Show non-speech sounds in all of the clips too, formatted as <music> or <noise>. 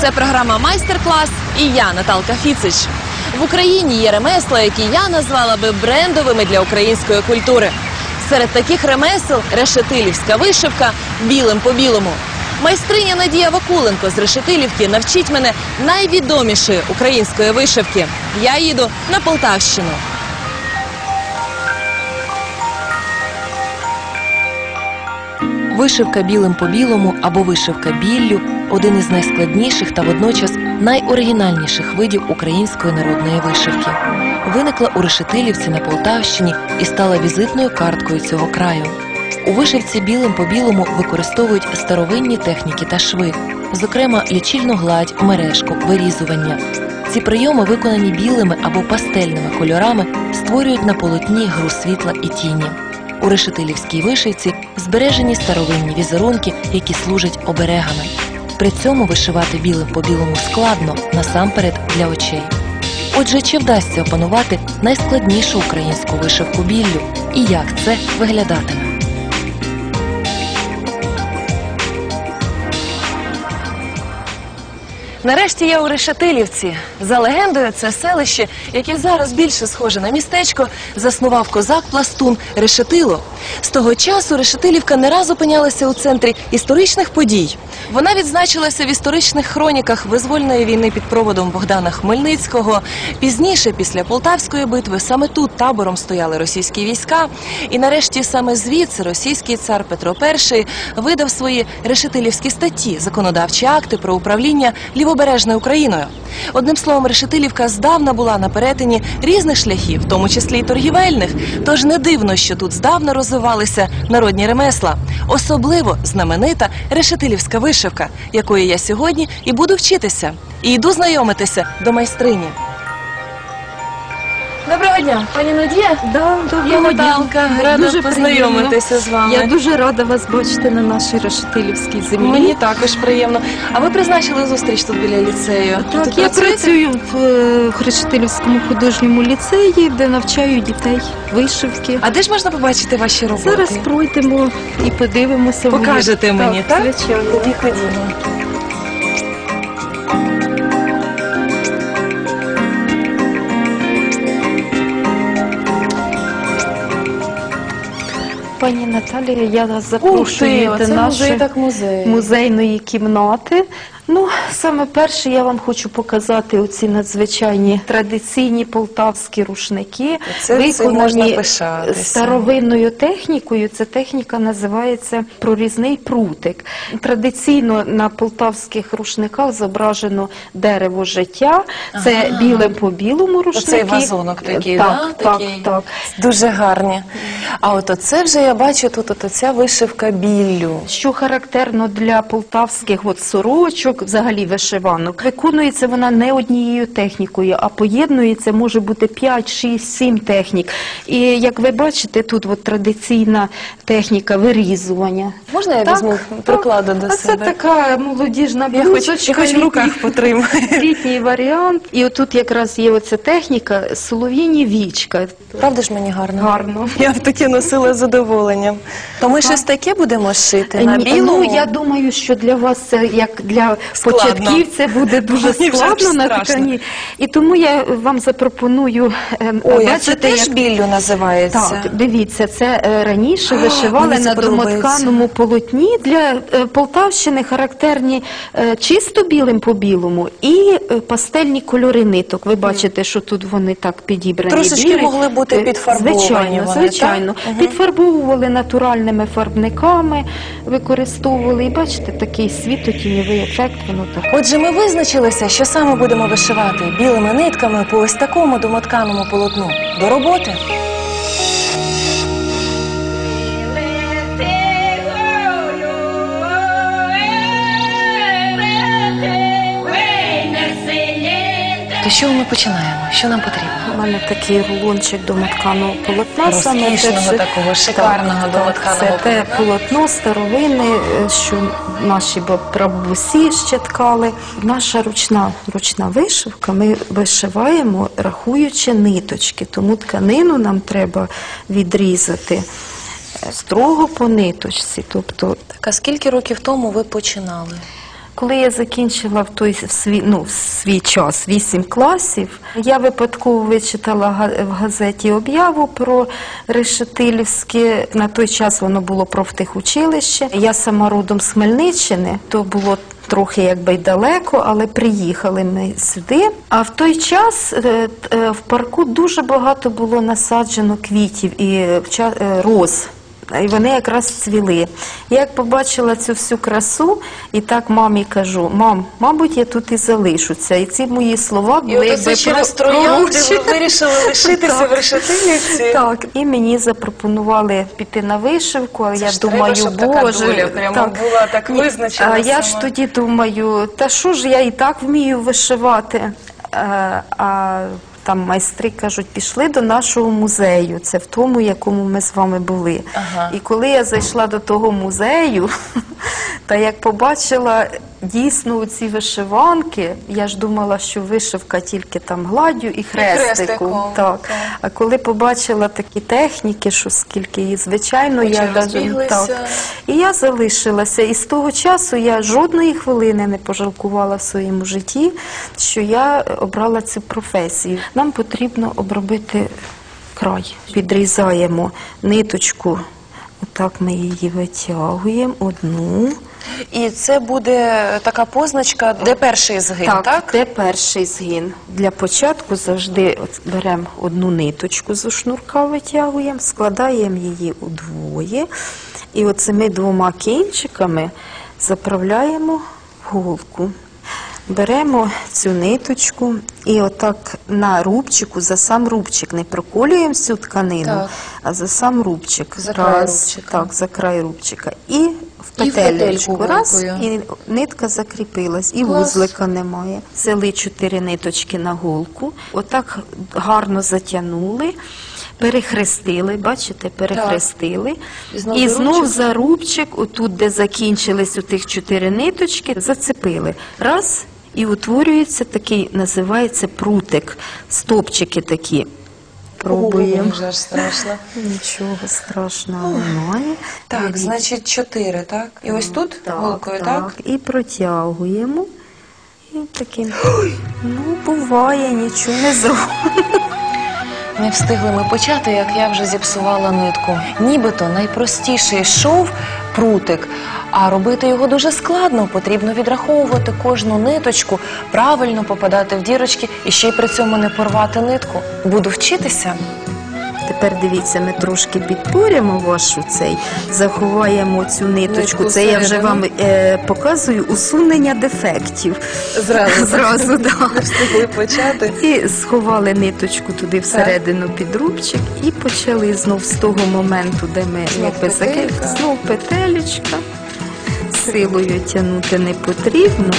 Це програма Майстер-клас і я, Наталка Фіцич. В Україні є ремесла, які я назвала би брендовими для української культури. Серед таких ремесел решетилівська вишивка білим по білому. Майстриня Надія Вакуленко з Решетилівки навчить мене найвідомішої української вишивки. Я їду на Полтавщину. Вишивка білим по білому або вишивка біллю один із найскладніших та водночас найоригінальніших видів української народної вишивки. Виникла у Решетилівці на Полтавщині і стала візитною карткою цього краю. У вишивці білим по білому використовують старовинні техніки та шви, зокрема лічильну гладь, мережку, вирізування. Ці прийоми, виконані білими або пастельними кольорами, створюють на полотні гру світла і тіні. У решетилівській вишивці збережені старовинні візерунки, які служать оберегами. При цьому вишивати білим по білому складно насамперед для очей. Отже, чи вдасться опанувати найскладнішу українську вишивку біллю і як це виглядатиме? Нарешті я у Решетилівці. За легендою, це селище, яке зараз більше схоже на містечко, заснував козак-пластун Решетило. З того часу Решетилівка не раз опинялася у центрі історичних подій. Вона відзначилася в історичних хроніках визвольної війни під проводом Богдана Хмельницького. Пізніше, після Полтавської битви, саме тут табором стояли російські війська. І нарешті саме звідси російський цар Петро І видав свої решетилівські статті, законодавчі акти про управління лівобережною Україною. Одним словом, Решетилівка здавна була на перетині різних шляхів, в тому числі й торгівельних. Тож не дивно, що тут здавна розвивалися народні ремесла, особливо знаменита решетилівська вишивка, якої я сьогодні і буду вчитися. І йду знайомитися до майстрині. Доброго дня, пані Надія. Да, Я доброго дня. Наталка, рада Дуже познайомитися з вами. Я дуже рада вас бачити на нашій решетилівській землі. Мені також приємно. А ви призначили зустріч тут біля ліцею? так, Тут я працюєте? працюю в е, Хрещетилівському художньому ліцеї, де навчаю дітей вишивки. А де ж можна побачити ваші роботи? Зараз пройдемо і подивимося. Покажете мені, так? Звичайно. Тоді ходімо. Пані Наталія, я вас Ух запрошую ти, до оце музей нашої так музей. музейної кімнати. Ну, саме перше, я вам хочу показати оці надзвичайні традиційні полтавські рушники, Це цим можна пишатися. старовинною технікою. Ця техніка називається прорізний прутик. Традиційно на полтавських рушниках зображено дерево життя. Це Ага. білим по білому рушники. Оцей вазонок такий, так, да? так, такий. так. Дуже гарні. А от оце вже я бачу тут от оця вишивка біллю. Що характерно для полтавських от сорочок, взагалі вишиванок, виконується вона не однією технікою, а поєднується може бути 5, 6, 7 технік. І як ви бачите, тут от традиційна техніка вирізування. Можна я Так, візьму прикладу до а себе? це така молодіжна Я хоч, я хоч в руках потримаю. літній варіант. І отут якраз є оця техніка солов'їні вічка. Правда ж мені гарно? Гарно. Я б таке носила задоволенням. То ми щось таке будемо шити на білому? Ну, я думаю, що для вас це як для Складно. початківця буде дуже Мені вже складно на страшно. ткані. І тому я вам запропоную ем, Ой, а це теж як... біллю називається? Так, дивіться, це е, раніше А, вишивали мені це на подобається. домотканому полотні. Для е, Полтавщини характерні е, чисто білим по білому і е, пастельні кольори ниток. Ви бачите, що тут вони так підібрані. Трошечки білі. могли бути Е, підфарбовані Звичайно, вони, звичайно. так? Мгм. Підфарбовували натуральними фарбниками, використовували. І бачите, такий світло-тіньовий ефект. Отже, ми визначилися, що саме будемо вишивати білими нитками по ось такому домотканому полотну. До роботи. То що ми починаємо? Що нам потрібно? У мене такий рулончик домотканого полотна. саме те, Розкішного що- такого, шикарного Так, домотканого Це те полотна. полотно старовини, е, що наші бабусі ще ткали. Наша ручна, ручна вишивка, ми вишиваємо, рахуючи ниточки, тому тканину нам треба відрізати е, строго по ниточці. Тобто Так, а скільки років тому ви починали? Коли я закінчила в той в свій, ну, в свій час 8 класів, я випадково вичитала в газеті об'яву про Решетилівське. На той час воно було профтехучилище. Я сама родом з Хмельниччини, то було трохи якби й далеко, але приїхали ми сюди. А в той час е, е, в парку дуже багато було насаджено квітів і е, роз. І вони якраз цвіли. Я як побачила цю всю красу, і так мамі кажу: мам, мабуть, я тут і залишуся. І ці мої слова І були от якби оце через троянди ви пророчі. вирішили <laughs> лишитися Так. в Решетилівці. Так, і мені запропонували піти на вишивку, але Це я ж треба, думаю, щоб така боже, доля прямо була так Ні, визначена А я ж сама. тоді думаю, та що ж я і так вмію вишивати. Е, А там майстри кажуть, пішли до нашого музею. Це в тому, якому ми з вами були. Ага. І коли я зайшла до того музею, <laughs> та як побачила дійсно ці вишиванки, я ж думала, що вишивка тільки там гладдю і хрестиком. Так. так. А коли побачила такі техніки, що скільки їх, звичайно, Очі я даже- так. І я залишилася. І з того часу я жодної хвилини не пожалкувала в своєму житті, що я обрала цю професію. Нам потрібно обробити край. Підрізаємо ниточку. Отак ми її витягуємо одну. І це буде така позначка, де перший згин, так? Так, це перший згин. Для початку завжди от беремо одну ниточку з шнурка, витягуємо, складаємо її удвоє. І оцими двома кінчиками заправляємо в голку. Беремо цю ниточку і отак на рубчику, за сам рубчик, не проколюємо всю тканину, Так. а за сам рубчик. За край Раз, рубчика. Так, за край рубчика. І в петельку Раз, і нитка закріпилась, і Клас. вузлика немає. Взяли чотири ниточки на голку, отак гарно затягнули, перехрестили, бачите, перехрестили. І знов І за знов рубчик? за рубчик, отут, де закінчились у тих чотири ниточки, зацепили. Раз, і утворюється такий, називається прутик, стопчики такі. Пробуємо. Вже ж страшно. <laughs> Нічого страшного немає. Так, Беріть. значить, чотири, так? І ось тут голкою, так? І протягуємо. І таким. Ну, буває, нічого не зробимо. Не встигли ми почати, як я вже зіпсувала нитку. Нібито найпростіший шов прутик, а робити його дуже складно. Потрібно відраховувати кожну ниточку, правильно попадати в дірочки і ще й при цьому не порвати нитку. Буду вчитися. Тепер дивіться, ми трошки підпоримо вашу цей, заховаємо цю ниточку. Це я вже вам е, показую усунення дефектів. Зразу. <laughs> Зразу, да. Почати. І сховали ниточку туди всередину під рубчик і почали знов з того моменту, де ми Знов якби заки- петелька. знов петелечка. Силою тягнути не потрібно.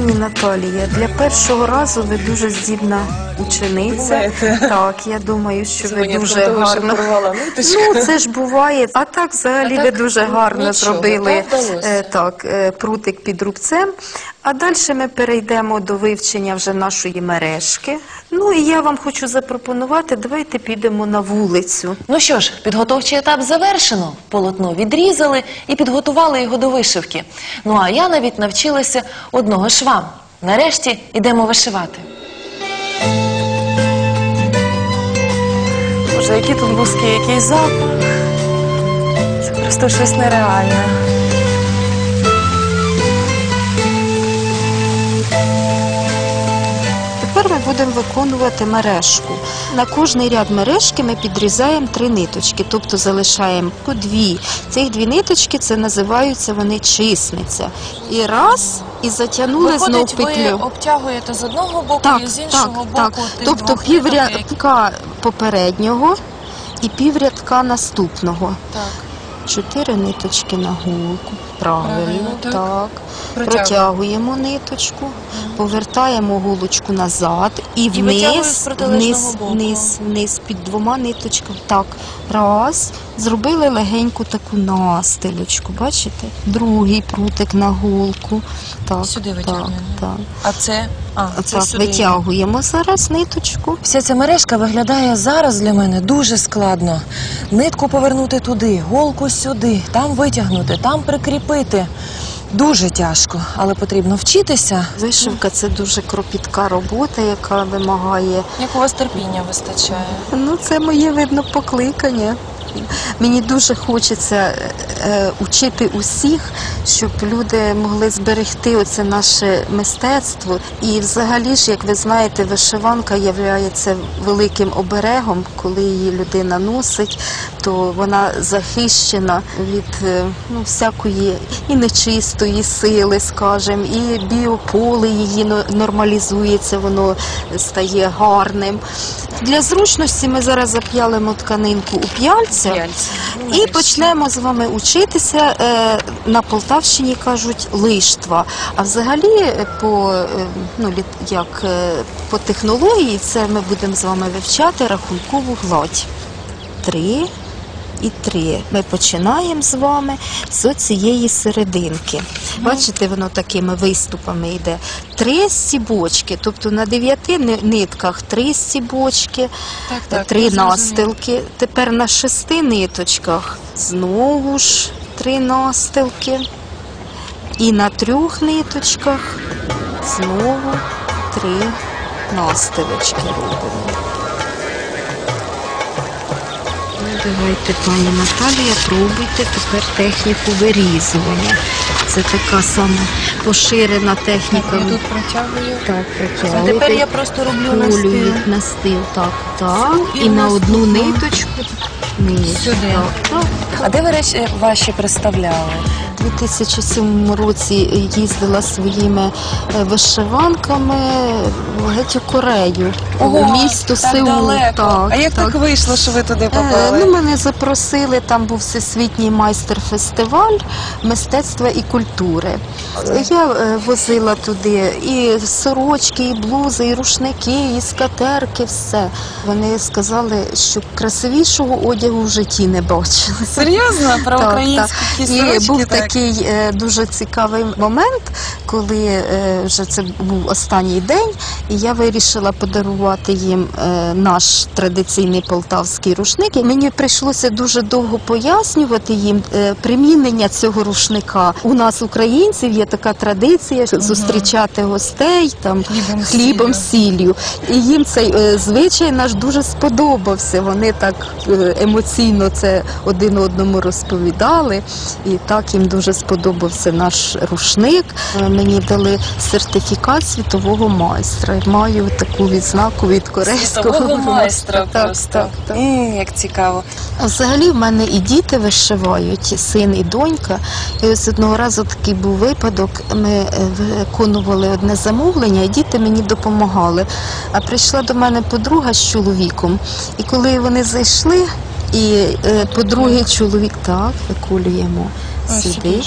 Пані Наталія, для першого разу ви дуже здібна учениця. Так, я думаю, що ви дуже що гарно. порвала ниточку. Ну, це ж буває. А так, взагалі, А ви дуже ну, гарно нічого, зробили так вдалося. е, так, е, прутик під рубцем. А далі ми перейдемо до вивчення вже нашої мережки. Ну і я вам хочу запропонувати, давайте підемо на вулицю. Ну що ж, підготовчий етап завершено. Полотно відрізали і підготували його до вишивки. Ну а я навіть навчилася одного шва. Нарешті йдемо вишивати. Боже, які тут бузки, який запах. Це просто щось нереальне. Тепер ми будемо виконувати мережку. На кожний ряд мережки ми підрізаємо три ниточки, тобто залишаємо по дві. Цих дві ниточки це називаються вони чисниця. І раз, і затягнули знов Виходить, ви петлю. обтягуєте з одного боку Так, і з іншого так. боку. тих Тобто піврядка попереднього і піврядка наступного. Так. Чотири ниточки на голку. Правильно, так. так. Протягуємо. Ниточку, повертаємо голочку назад і І вниз, вниз, боку. вниз, вниз під двома ниточками. Так, раз. Зробили легеньку таку настилочку, бачите? Другий прутик на голку. Так, Сюди так, так. А це? А, це сюди. витягуємо зараз ниточку. Вся ця мережка виглядає зараз для мене дуже складно. Нитку повернути туди, голку сюди, там витягнути, там прикріпити. Дуже тяжко, але потрібно вчитися. Вишивка це дуже кропітка робота, яка вимагає. Як у вас терпіння вистачає? Ну, це моє видно покликання. Мені дуже хочеться е, е, учити усіх, щоб люди могли зберегти оце наше мистецтво. І взагалі ж, як ви знаєте, вишиванка є великим оберегом, коли її людина носить, то вона захищена від е, ну, всякої і нечистої сили, скажімо, і біополе її нормалізується, воно стає гарним. Для зручності ми зараз зап'ялимо тканинку у п'яльця. І почнемо з вами учитися. е, На Полтавщині кажуть лиштва. А взагалі, е, по, е, ну, як, по технології, це ми будемо з вами вивчати рахункову гладь. Три і три. Ми починаємо з вами з цієї серединки. Бачите, воно такими виступами йде. Три стібочки, тобто на дев'яти нитках три стібочки, Так, три настилки. Тепер на шести ниточках знову ж три настилки. І на трьох ниточках знову три настилочки робимо. Давайте, пані Наталія, пробуйте тепер техніку вирізування. Це така сама поширена техніка. протягую. Так, А тепер я просто роблю на настил. їх так, так. І І, на одну ниточку низ. Сюди. Так, так. А де ви речі ваші представляли? У 2007 році їздила своїми е, вишиванками геть у Корею, у місто так Сеул. далеко. Так, а як так, вийшло, що ви туди Е, попали? Ну, мене запросили, там був всесвітній майстер-фестиваль мистецтва і культури. Я е, возила туди і сорочки, і блузи, і рушники, і скатерки, все. Вони сказали, що красивішого одягу в житті не бачили. Серйозно? Про Так, українські сорочки? І був так? Такий е, дуже цікавий момент, коли е, вже це був останній день, і я вирішила подарувати їм е, наш традиційний полтавський рушник. І мені прийшлося дуже довго пояснювати їм е, примінення цього рушника. У нас, українців, є така традиція зустрічати гостей там Хлібом, хлібом сіллю. І їм цей е, звичай наш дуже сподобався. Вони так емоційно це один одному розповідали, і так їм дуже сподобався наш рушник. Е, Мені дали сертифікат світового майстра. Маю таку відзнаку від корейського Світового майстра Так, просто. так, так. М, як цікаво. Взагалі в мене і діти вишивають, син і донька. І ось одного разу такий був випадок. Ми е, виконували одне замовлення, і діти мені допомагали. А прийшла до мене подруга з чоловіком, і коли вони зайшли, і е, подруги чоловік так виколюємо Сюди.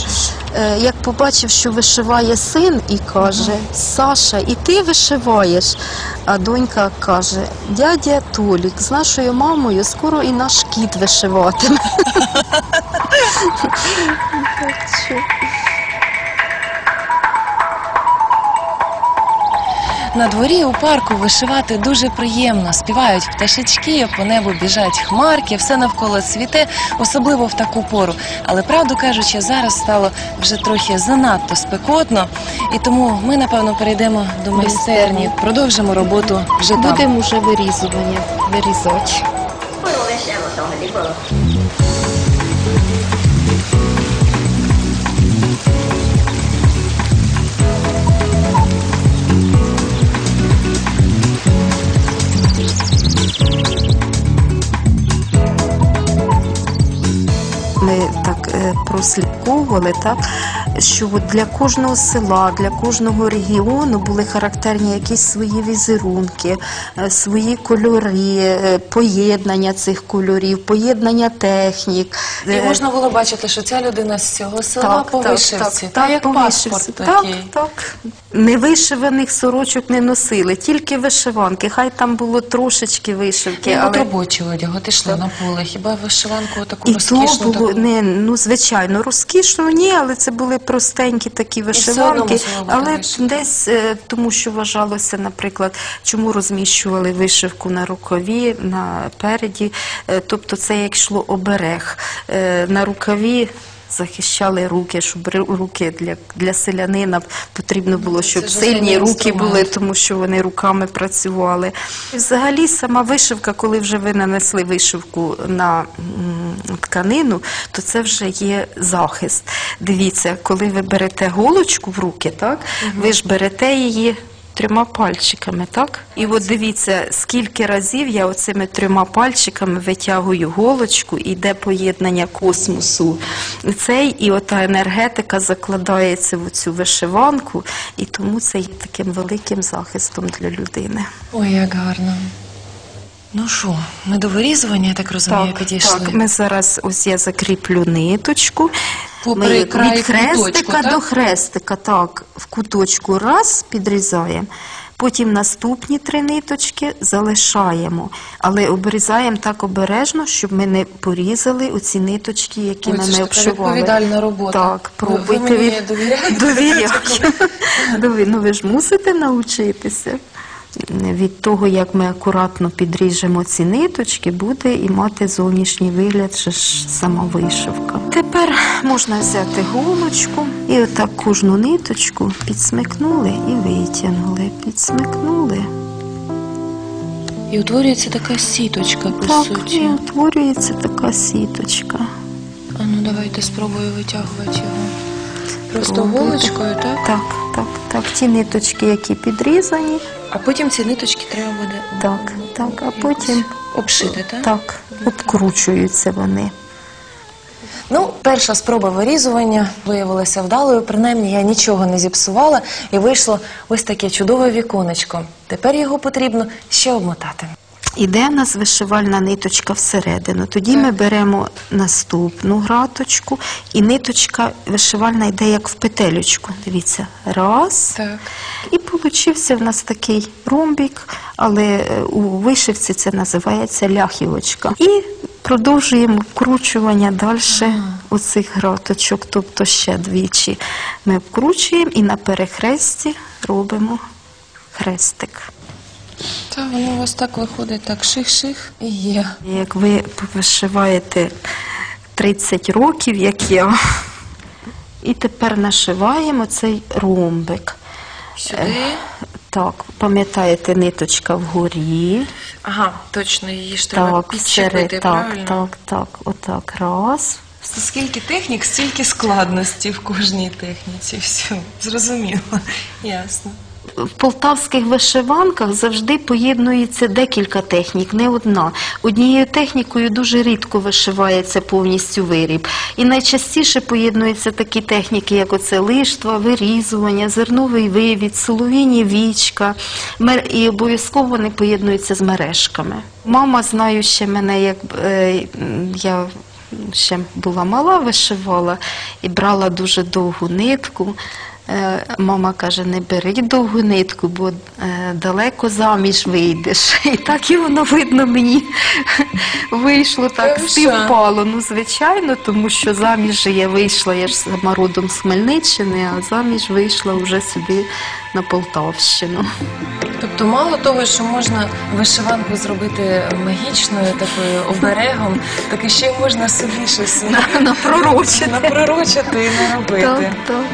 Е, Як побачив, що вишиває син, і каже: Саша, і ти вишиваєш. А донька каже: дядя Толік, з нашою мамою скоро і наш кіт вишиватиме. <laughs> На дворі у парку вишивати дуже приємно. Співають пташечки, по небу біжать хмарки, все навколо цвіте, особливо в таку пору. Але правду кажучи, зараз стало вже трохи занадто спекотно, і тому ми напевно перейдемо до майстерні, продовжимо роботу вже там. Будемо вже вирізування вирізати. Ми так е, просто прослідковували, так що для кожного села, для кожного регіону були характерні якісь свої візерунки, е, свої кольори, е, поєднання цих кольорів, поєднання технік. І Е, можна було бачити, що ця людина з цього села по вишивці, та так, як по паспорт такий. Так, так. Невишиваних сорочок не носили, тільки вишиванки. Хай там було трошечки вишивки, І але от робочий одяг, от ішли на поле, хіба вишиванку таку і то розкішну було таку? не ну звичайно розкішно, ні, але це були простенькі такі вишиванки. Але десь е, тому, що вважалося, наприклад, чому розміщували вишивку на рукаві, на переді, е, тобто це як йшло оберег Е, на рукаві. Захищали руки, щоб руки для, для селянина потрібно було, щоб сильні руки були, тому що вони руками працювали. І Взагалі, сама вишивка, коли вже ви нанесли вишивку на тканину, то це вже є захист. Дивіться, коли ви берете голочку в руки, так ви ж берете її. Трьома пальчиками, так? І от дивіться, скільки разів я оцими трьома пальчиками витягую голочку, і йде поєднання космосу. Цей і ота енергетика закладається в цю вишиванку, і тому це є таким великим захистом для людини. Ой, як гарно. Ну що, ми до вирізування, я так розумію, підійшли. так, ми зараз ось я закріплю ниточку. Попри ми край від хрестика куточку, так? до хрестика, так, в куточку раз підрізаємо. Потім наступні три ниточки залишаємо, але обрізаємо так обережно, щоб ми не порізали оці ниточки, які Ой, це ж така обшивали. відповідальна робота. Так, Ви- ви пробуйте. мені довіряєте? Довіряю. <laughs> Ну ви ж мусите навчитися. Від того, як ми акуратно підріжемо ці ниточки, буде і мати зовнішній вигляд же ж сама вишивка. Тепер можна взяти голочку і отак кожну ниточку підсмикнули і витягнули. Підсмикнули. І утворюється така сіточка, по Так, суті. і утворюється така сіточка. А ну давайте спробую витягувати його. Просто Пробуйте. голочкою, так? Так, так, так. Ті ниточки, які підрізані, А потім ці ниточки треба буде так, так, а потім обшити, так? так, обкручуються вони. Ну, перша спроба вирізування виявилася вдалою. Принаймні я нічого не зіпсувала і вийшло ось таке чудове віконечко. Тепер його потрібно ще обмотати. Іде в нас вишивальна ниточка всередину. Тоді ми беремо наступну граточку, і ниточка вишивальна йде як в петелючку. Дивіться, раз. Так. І получився в нас такий ромбік, але е, у вишивці це називається ляхівочка. І продовжуємо вкручування далі оцих граточок, тобто ще двічі. Ми вкручуємо і на перехресті робимо хрестик. Та воно у вас так виходить, так ших-ших і є. Як ви вишиваєте 30 років, як я, і тепер нашиваємо цей ромбик. Сюди. Так, пам'ятаєте, ниточка вгорі. Ага, точно, її ж треба Так, підчепити, так, правильно? так, так, отак, раз. Скільки технік, стільки складності в кожній техніці. Все, зрозуміло, ясно. В полтавських вишиванках завжди поєднується декілька технік, не одна. Однією технікою дуже рідко вишивається повністю виріб. І найчастіше поєднуються такі техніки, як оце лиштва, вирізування, зерновий вивід, солов'їні вічка. І обов'язково вони поєднуються з мережками. Мама, знаю ще мене, як е, я ще була мала, вишивала і брала дуже довгу нитку. Е, Мама каже, не бери довгу нитку, бо е, далеко заміж вийдеш. <laughs> І так і воно видно мені вийшло так, співпало. Ну, звичайно, тому що заміж я вийшла, я ж сама родом з Хмельниччини, а заміж вийшла вже сюди на Полтавщину. Тобто, мало того, що можна вишиванку зробити магічною такою оберегом, так і ще й можна собі щось напророчити і наробити. Так, так.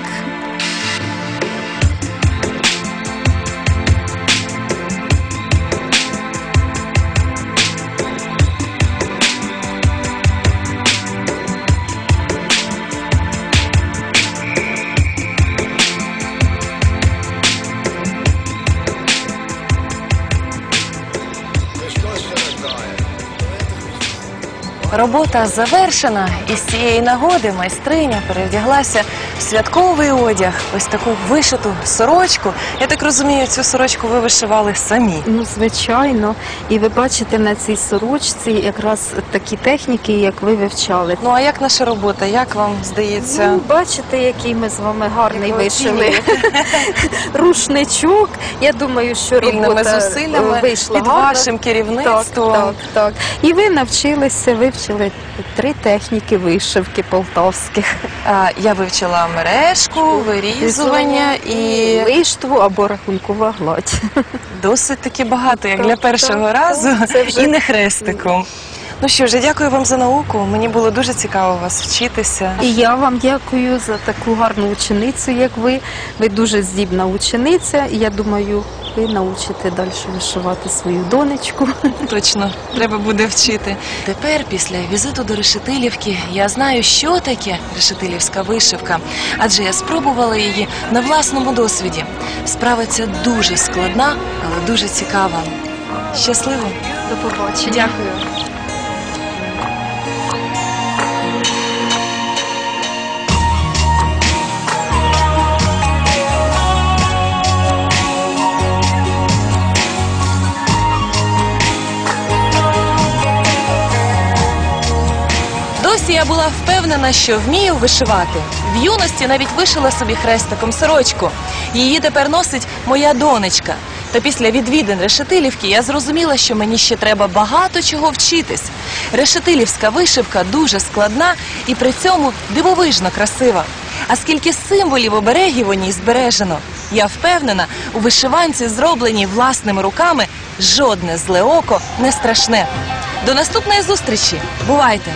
Робота завершена, і з цієї нагоди майстриня перевдяглася в святковий одяг, ось таку вишиту сорочку. Я так розумію, цю сорочку ви вишивали самі. Ну, звичайно. І ви бачите на цій сорочці якраз такі техніки, як ви вивчали. Ну а як наша робота? Як вам здається? Ну, бачите, який ми з вами гарний Як вишили <laughs> рушничок. Я думаю, що робота зусиллями е, вийшла під гарно. вашим керівництвом. Так, так, так. І ви навчилися, вивчили три техніки вишивки полтавських. А, я вивчила мережку, вирізування і виштву або рахункова гладь. досить таки багато, як Так, для першого так, разу, це вже- і не хрестиком. Ну що ж, я дякую вам за науку. Мені було дуже цікаво вас вчитися. І я вам дякую за таку гарну ученицю, як ви. Ви дуже здібна учениця, і я думаю, ви научите далі вишивати свою донечку. <laughs> Точно, треба буде вчити. Тепер, після візиту до Решетилівки, я знаю, що таке решетилівська вишивка, адже я спробувала її на власному досвіді. Справа ця дуже складна, але дуже цікава. Щасливо! До побачення. Дякую. Досі я була впевнена, що вмію вишивати. В юності навіть вишила собі хрестиком сорочку. Її тепер носить моя донечка. Та після відвідин Решетилівки я зрозуміла, що мені ще треба багато чого вчитись. Решетилівська вишивка дуже складна і при цьому дивовижно красива. А скільки символів оберегів у ній збережено, я впевнена, у вишиванці, зробленій власними руками, жодне зле око не страшне. До наступної зустрічі. Бувайте!